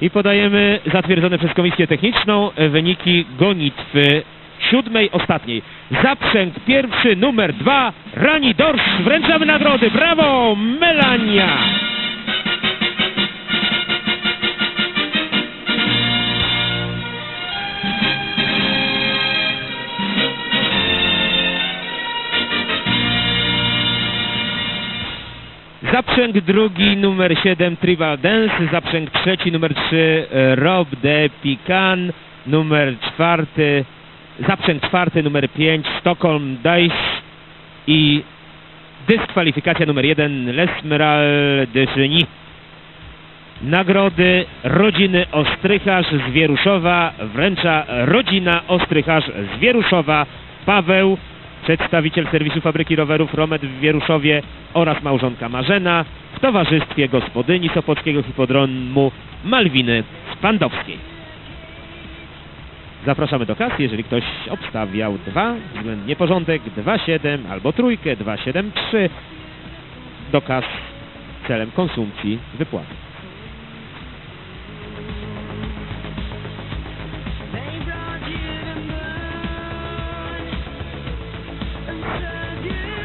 I podajemy zatwierdzone przez Komisję Techniczną e, wyniki gonitwy siódmej, ostatniej. Zaprzęg pierwszy, numer dwa, Rani Dorsz. Wręczamy nagrody. Brawo, Melania! Zaprzęg drugi, numer 7, Tribal Dance. Zaprzęg trzeci, numer 3, Rob de Pican. Numer czwarty, zaprzęg czwarty, numer 5, Stockholm Dice. I dyskwalifikacja numer 1, L'Esmeral de. Nagrody rodziny Ostrycharz z Wieruszowa wręcza rodzina Ostrycharz z Wieruszowa Paweł, przedstawiciel serwisu fabryki rowerów Romet w Wieruszowie oraz małżonka Marzena w towarzystwie gospodyni Sopockiego Hipodromu Malwiny Spandowskiej. Zapraszamy do kasy, jeżeli ktoś obstawiał dwa, względnie porządek 2,7 albo trójkę 2,7,3 do kas celem konsumpcji wypłaty. you.